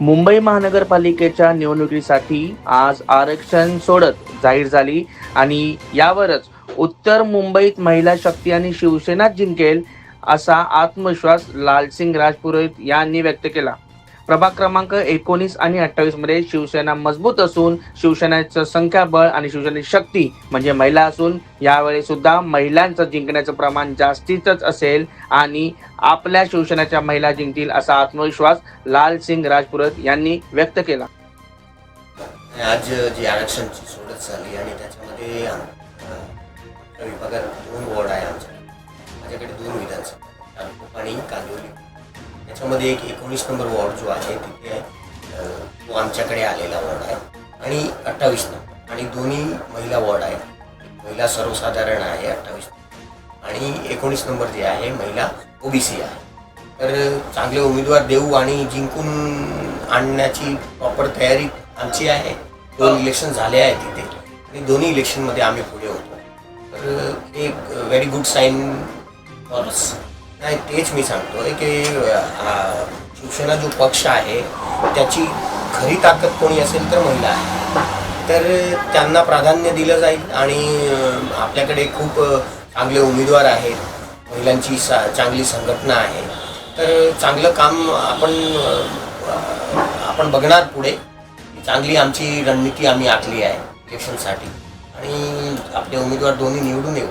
मुंबई महानगरपालिकेच्या निवडणुकीसाठी आज आरक्षण सोडत जाहीर झाली आणि यावरच उत्तर मुंबईत महिला शक्ती आणि शिवसेना जिंकेल असा आत्मविश्वास लालसिंग राजपुरोहित यांनी व्यक्त केला. प्रभाग क्रमांक एकोणीस आणि अठ्ठावीसमध्ये शिवसेना मजबूत असून शिवसेनेचं संख्याबळ आणि शिवसेनेची शक्ती म्हणजे महिला असून यावेळी सुद्धा महिलांचं जिंकण्याचं प्रमाण जास्तीतच असेल आणि आपल्या शिवसेनेच्या महिला जिंकतील असा आत्मविश्वास लालसिंग राजपुरत यांनी व्यक्त केला. आज जी आरक्षणची सोडत झाली आणि त्याच्यामध्ये विभागात दोन वॉर्ड आहे आमच्या माझ्याकडे दोन विधानसभा आणि कांदिवली. याच्यामध्ये एक एकोणीस नंबर वॉर्ड जो आहे तिथे तो आमच्याकडे आलेला वॉर्ड आहे. आणि अठ्ठावीस नंबर. आणि दोन्ही महिला वॉर्ड आहे महिला सर्वसाधारण आहे अठ्ठावीस आणि एकोणीस नंबर जे आहे महिला ओबीसी आहे. तर चांगले उमेदवार देऊ आणि जिंकून आणण्याची प्रॉपर तयारी आमची आहे. दोन इलेक्शन झाले आहेत तिथे. आणि दोन्ही इलेक्शनमध्ये आम्ही पुढे होतो. तर एक very good sign for us नाही तेच मी सांगतोय की शिवसेना जो पक्ष आहे त्याची खरी ताकद कोणी असेल तर महिला आहे. तर त्यांना प्राधान्य दिलं जाईल आणि आपल्याकडे खूप चांगले उमेदवार आहेत महिलांची सा चांगली संघटना आहे. तर चांगलं काम आपण आपण बघणार पुढे. चांगली आमची रणनीती आम्ही आखली आहे इलेक्शनसाठी. आणि आपले उमेदवार दोन्ही निवडून येऊ.